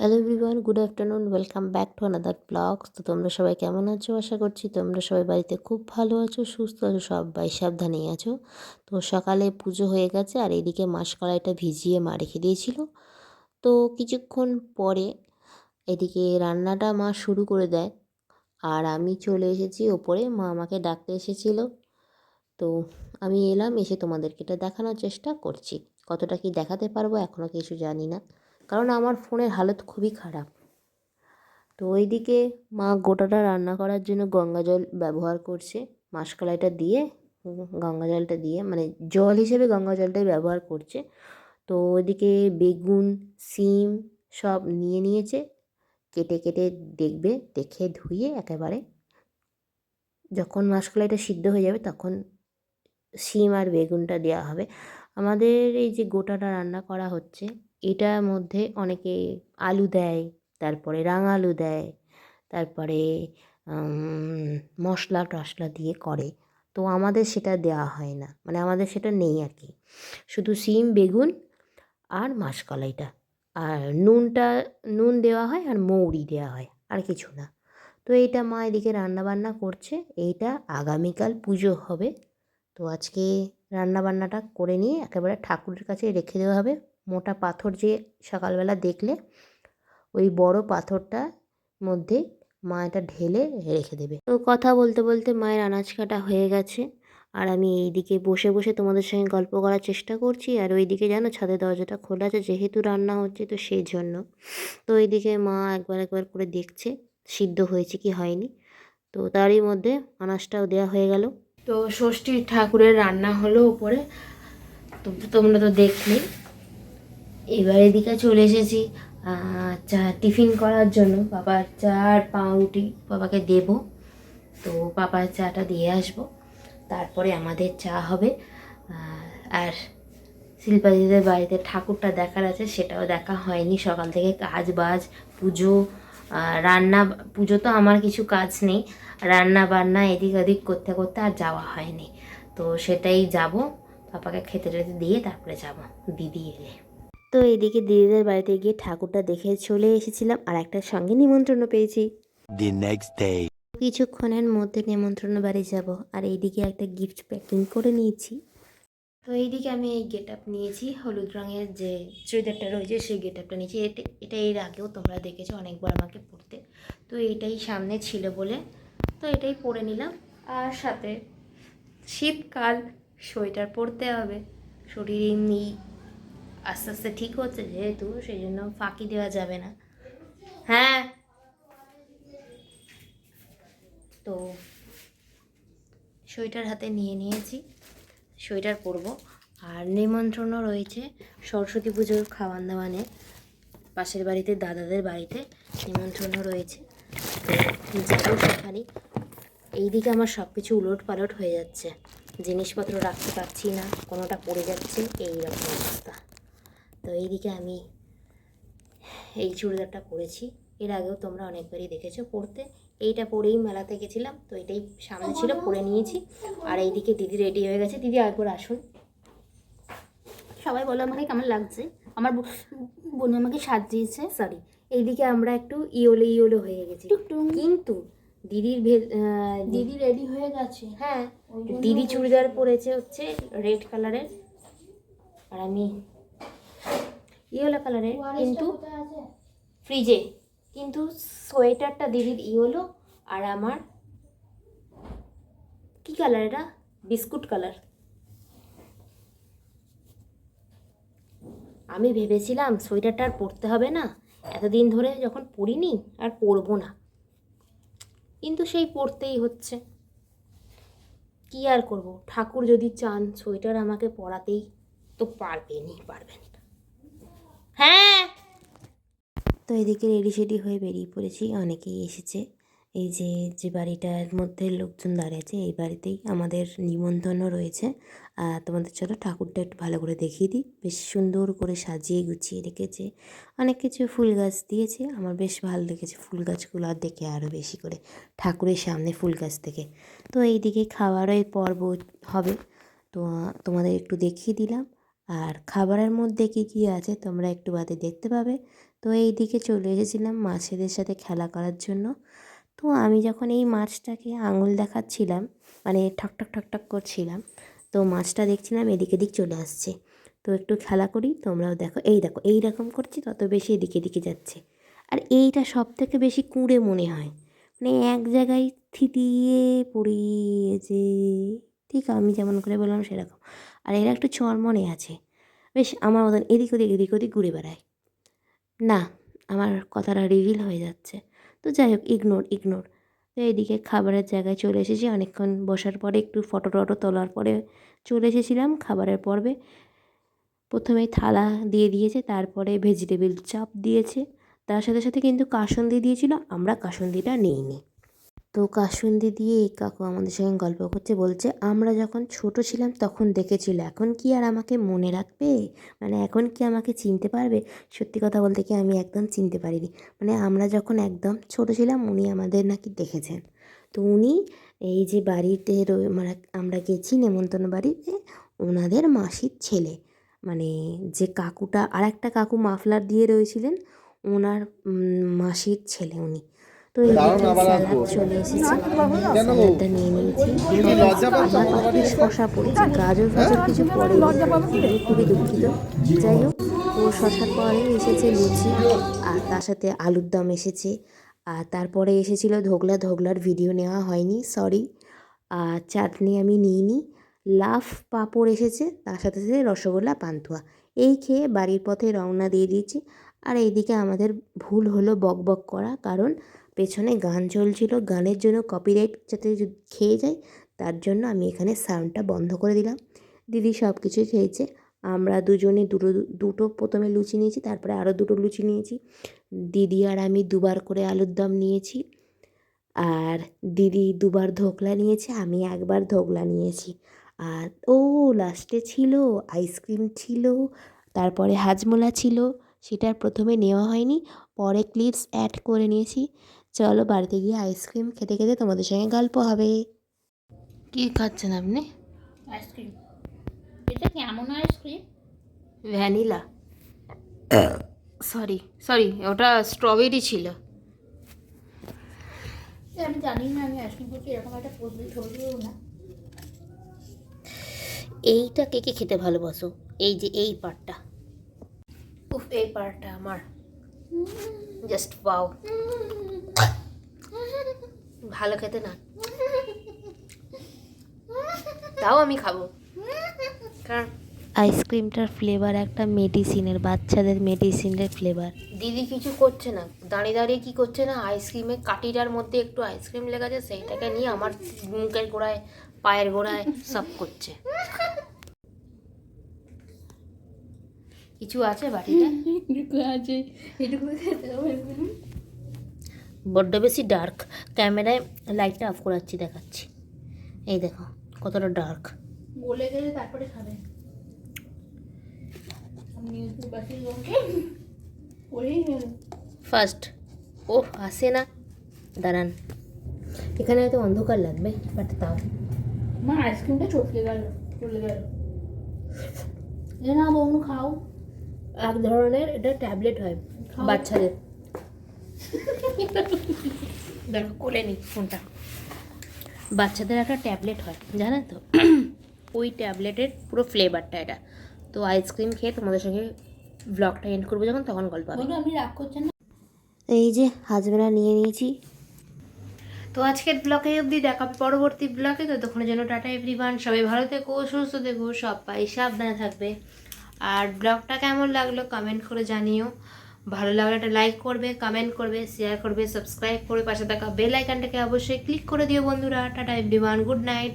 Hello everyone good afternoon welcome back to another blog তো তোমরা সবাই কেমন আছো? আশা করছি তোমরা সবাই বাড়িতে খুব ভালো আছো, সুস্থ আছো, সবাই সাবধানেই আছো। তো সকালে পুজো হয়ে গেছে আর এদিকে মাসকলাইটা ভিজিয়ে মা রেখে দিয়েছিল। তো কিছুক্ষণ পরে এদিকে রান্নাটা মা শুরু করে দেয়। আর আমি চলে এসেছি ওপরে, মা আমাকে ডাকতে এসেছিল। তো আমি এলাম, এসে তোমাদেরকে এটা দেখানোর চেষ্টা করছি। কতটা কি দেখাতে পারব এখনও কিছু জানি না। কারণ আমার ফোনের হালত খুবই খারাপ। তো ওইদিকে মা গোটাটা রান্না করার জন্য গঙ্গা জল ব্যবহার করছে। মাসকলাইটা দিয়ে, গঙ্গা জলটা দিয়ে মানে জল হিসেবে গঙ্গা জলটাই ব্যবহার করছে। তো ওইদিকে বেগুন, সিম সব নিয়ে নিয়েছে। কেটে কেটে দেখবে, দেখে ধুয়ে একেবারে যখন মাসকলাইটা সিদ্ধ হয়ে যাবে তখন সিম আর বেগুনটা দেওয়া হবে। আমাদের এই যে গোটাটা রান্না করা হচ্ছে এটার মধ্যে অনেকে আলু দেয়, তারপরে রাঙালু দেয়, তারপরে মশলা টশলা দিয়ে করে। তো আমাদের সেটা দেওয়া হয় না মানে আমাদের সেটা নেই আর কি। শুধু সিম, বেগুন আর মাসকলাইটা। আর নুনটা, নুন দেওয়া হয় আর মৌরি দেওয়া হয়, আর কিছু না। তো এইটা মা এদিকে রান্নাবান্না করছে, এইটা আগামীকাল পুজো হবে। তো আজকে রান্নাবান্নাটা করে নিয়ে একেবারে ঠাকুরের কাছে রেখে দেওয়া হবে। মোটা পাথর যে সকালবেলা দেখলে, ওই বড় পাথরটা মধ্যে মা এটা ঢেলে রেখে দেবে। তো কথা বলতে বলতে মায়ের আনাজ কাটা হয়ে গেছে। আর আমি এইদিকে বসে বসে তোমাদের সঙ্গে গল্প করার চেষ্টা করছি। আর ওইদিকে জানো ছাদের দরজাটা খোলা আছে, যেহেতু রান্না হচ্ছে তো সেই জন্য তো ওইদিকে মা একবার একবার করে দেখছে, সিদ্ধ হয়েছে কি হয়নি। তো তারই মধ্যে আনাজটাও দেওয়া হয়ে গেল। তো ষষ্ঠীর ঠাকুরের রান্না হলো ওপরে। তো তোমরা তো দেখলে। এবার এদিকে চলে এসেছি। চা, টিফিন করার জন্য। বাবার চা আর পাউরুটি বাবাকে দেব। তো বাবার চাটা দিয়ে আসব। তারপরে আমাদের চা হবে। আর শিল্পাজিদের বাড়িতে ঠাকুরটা দেখার আছে, সেটাও দেখা হয়নি। সকাল থেকে কাজ বাজ পুজো রান্না, পুজো তো আমার কিছু কাজ নেই। রান্না বান্না এদিক ওদিক করতে করতে আর যাওয়া হয়নি। তো সেটাই যাব। পাপাকে খেতে টেতে দিয়ে তারপরে যাব। দিদি এলে। তো এদিকে দিদিদের বাড়িতে গিয়ে ঠাকুরটা দেখে চলে এসেছিলাম আর একটা সঙ্গে নিমন্ত্রণ পেয়েছি. কিছুক্ষণের মধ্যে নিমন্ত্রণ বাড়ি যাব আর এইদিকে একটা গিফট প্যাকিং করে নিয়েছি। তো এইদিকে আমি এই গেট আপ নিয়েছি হলুদ রঙের যে চুড়িদারটা রয়েছে সেই গেট আপটা নিয়েছি। এটা এর আগেও তোমরা দেখেছ অনেকবার আমাকে পরতে তো এটাই সামনে ছিল বলে তো এটাই পরে নিলাম। আর সাথে শীতকাল সোয়েটার পরতে হবে। শরীর এমনি আস্তে আস্তে ঠিক হচ্ছে, যেহেতু সেই জন্য ফাঁকি দেওয়া যাবে না। হ্যাঁ। তো সোয়েটার হাতে নিয়ে নিয়েছি সোয়েটার পরবো আর নিমন্ত্রণও রয়েছে সরস্বতী পুজোর খাওয়ান দাওয়ানে। পাশের বাড়িতে, দাদাদের বাড়িতে নিমন্ত্রণও রয়েছে। যাব সেখানে। এইদিকে আমার সব কিছু উলট পালট হয়ে যাচ্ছে। জিনিসপত্র রাখতে পারছি না, কোনোটা পড়ে যাচ্ছে এই রকম অবস্থা। তো এইদিকে আমি এই চুড়িদারটা পরেছি। এর আগেও তোমরা অনেকবারই দেখেছ পরতে। এইটা পরেই মেলাতে গেছিলাম তো এটাই সামনে ছিল পরে নিয়েছি। আর এইদিকে দিদি রেডি হয়ে গেছে। দিদি একবার আসুন। সবাই বলে আমাকে কেমন লাগছে? আমার বোন আমাকে সাজিয়েছে। সরি এইদিকে আমরা একটু ইয়োলো ইয়োলো হয়ে গেছি। কিন্তু দিদির ভে- দিদি রেডি হয়ে গেছে। হ্যাঁ দিদি চুড়িদার পরেছে হচ্ছে রেড কালারের। আর আমি ইয়েলো কালারের কিন্তু ফ্রিজে। কিন্তু সোয়েটারটা দিদির ইয়েলো আর আমার কি কালার এটা? Biscuit colour. আমি ভেবেছিলাম সোয়েটারটা আর পরতে হবে না। এতদিন ধরে যখন পরিনি আর পরবো না। কিন্তু সেই পরতেই হচ্ছে। কি আর করব? ঠাকুর যদি চান সোয়েটার আমাকে পরাতেই তো পারবেনই পারবেন হ্যাঁ। তো এদিকে রেডি সেডি হয়ে বেরিয়ে পড়েছি, অনেকেই এসেছে। এই যে যে বাড়িটার মধ্যে লোকজন দাঁড়িয়েছে এই বাড়িতেই আমাদের নিমন্ত্রণও রয়েছে। আর তোমাদের চলো ঠাকুরটা একটু ভালো করে দেখিয়ে দিই। বেশ সুন্দর করে সাজিয়ে গুছিয়ে রেখেছে। অনেক কিছু ফুল গাছ দিয়েছে। আমার বেশ ভালো লেগেছে ফুল গাছগুলো আর দেখে আরও বেশি করে ঠাকুরের সামনে ফুল গাছ থেকে তো এইদিকে খাওয়ারও এই পর্ব হবে। তো, তোমাদের একটু দেখিয়ে দিলাম। আর খাবারের মধ্যে কী কী আছে তোমরা একটু বাদে দেখতে পাবে। তো এই দিকে চলে এসেছিলাম মাছেদের সাথে খেলা করার জন্য। তো আমি যখন এই মাছটাকে আঙুল দেখাচ্ছিলাম মানে ঠক ঠক ঠক ঠক করছিলাম, তো মাছটা দেখছিলাম এদিক এদিক চলে আসছে। তো একটু খেলা করি, তোমরাও দেখো। এই দেখো, এই রকম করছি, তত বেশি এদিকে এদিকে যাচ্ছে। আর এইটা সব থেকে বেশি কুঁড়ে মনে হয়। মানে এক জায়গায় থিতিয়ে পড়িয়েছে ঠিক আমি যেমন করে বললাম সেরকম। আর এরা একটু ছোঁয়ার মনে আছে। বেশ, আমার মতন এদিক ওদিক এদিক ওদিক ঘুরে বেড়ায়। না, আমার কথাটা রিভিল হয়ে যাচ্ছে। তো যাই হোক ইগনোর ইগনোর তো এইদিকে খাবারের জায়গায় চলে এসেছি। অনেকক্ষণ বসার পরে একটু ফটো টটো তোলার পরে চলে এসেছিলাম খাবারের পর্বে। প্রথমে থালা দিয়ে দিয়েছে, তারপরে ভেজিটেবিল চাপ দিয়েছে। তার সাথে সাথে কিন্তু কাসুন্দি দিয়েছিল, আমরা কাসুন্দিটা নিইনি। তো কাসুন্দি দিয়ে এই কাকু আমাদের সঙ্গে গল্প করছে, বলছে, আমরা যখন ছোট ছিলাম তখন দেখেছিল, এখন কি আর আমাকে মনে রাখবে? মানে এখন কি আমাকে চিনতে পারবে? সত্যি কথা বলতে কি আমি একদম চিনতে পারিনি। মানে আমরা যখন একদম ছোট ছিলাম, উনি আমাদের নাকি দেখেছেন। তো উনি এই যে বাড়িতে মানে আমরা গেছি নেমন্তন্ন বাড়িতে ওনাদের মাসির ছেলে। মানে যে কাকুটা আর একটা কাকু মাফলার দিয়ে রয়েছিলেন ওনার মাসির ছেলে উনি। তো এই। চলে এসেছে নিয়ে নিয়েছি? আমার পাতে শশা পড়েছে গাজর ফাজর কিছু পড়েনি। খুবই খুবই দুঃখিত। যাই হোক ও শশার পরে এসেছে লুচি আর তার সাথে আলুর দম এসেছে। আর তারপরে এসেছিল ধোগলা ধোগলার ভিডিও নেওয়া হয়নি সরি আর চাটনি আমি নিইনি। লাফ পাঁপড় এসেছে তার সাথে সাথে রসগোল্লা পান্তুয়া। এই খেয়ে বাড়ির পথে রওনা দিয়ে দিয়েছি। আর এইদিকে আমাদের ভুল হলো বক বক করা কারণ পেছনে গান চলছিল, গানের জন্য কপিরাইট যাতে খেয়ে যায়, তার জন্য আমি এখানে সাউন্ডটা বন্ধ করে দিলাম। দিদি সব কিছুই খেয়েছে, আমরা দুজনে দুটো দুটো প্রথমে লুচি নিয়েছি, তারপরে আরও দুটো লুচি নিয়েছি। দিদি আর আমি দুবার করে আলুর দম নিয়েছি, আর দিদি দুবার ধোকলা নিয়েছে, আমি একবার ধোকলা নিয়েছি। আর ও লাস্টে ছিল আইসক্রিম ছিল, তারপরে হাজমোলা ছিল, সেটার প্রথমে নেওয়া হয়নি, পরে ক্লিপস অ্যাড করে নিয়েছি। চলো বাড়িতে গিয়ে আইসক্রিম খেতে খেতে তোমাদের সঙ্গে গল্প হবে। কী খাচ্ছেন আপনি? আইসক্রিম এটা কেমন ice cream vanilla. Sorry sorry ওটা স্ট্রবেরি ছিল। আমি জানি না আমি আইসক্রিম করছি এরকম একটা পোস্ট ছবিও না। এইটা কে কে খেতে ভালোবাসো? এই যে এই পার্টটা উফ এই পার্টটা আমার। জাস্ট পাও ভালো খেতে না। তাও আমি খাব। কারণ আইসক্রিমটার ফ্লেভার একটা মেডিসিনের বাচ্চাদের মেডিসিনের ফ্লেভার দিদি কিছু করছে না। দাঁড়িয়ে দাঁড়িয়ে কি করছে না? আইসক্রিমের কাটিটার মধ্যে একটু আইসক্রিম লেগেছে সেইটাকে নিয়ে আমার মুখের গোড়ায় পায়ের গোড়ায় সব করছে। কিছু আছে বাটিতে? আছে এটুকু খেতে হবে। বড্ড বেশি ডার্ক ক্যামেরায় লাইটটা অফ করাচ্ছি দেখাচ্ছি। এই দেখো কতটা ডার্ক গলে গেলে তারপরে খাবে। ফার্স্ট ও আসে না। দাঁড়ান। এখানে হয়তো অন্ধকার লাগবে বাট তাও। আমার আইসক্রিমটা চটকে গেল চলে গেল। এ না বৌনু খাও। এক ধরনের এটা ট্যাবলেট হয় বাচ্চাদের। দেখো কোলে নি ফোনটা। বাচ্চাদের একটা ট্যাবলেট হয় জানেন তো? ওই ট্যাবলেটের পুরো ফ্লেভারটা এটা। তো আইসক্রিম খেয়ে তোমাদের সঙ্গে ব্লগটা এন্ড করব যখন তখন গল্প হবে। বলুন রাগ করছেন না? এই যে হাজবেরা নিয়ে নিয়েছি। তো আজকের ব্লগে অবধি দেখা পরবর্তী ব্লগে ততক্ষণের জন্য টাটা এভরিওয়ান সবাই ভালো থেকো সুস্থ থেকো সবাই সাবধানে থাকবে। আর ব্লগটা কেমন লাগল কমেন্ট করে জানিও। ভালো লাগলে একটা লাইক করবে কমেন্ট করবে শেয়ার করবে সাবস্ক্রাইব করে পাশে থাকা বেল আইকনটাকে অবশ্যই ক্লিক করে দিও বন্ধুরা। Tata everyone good night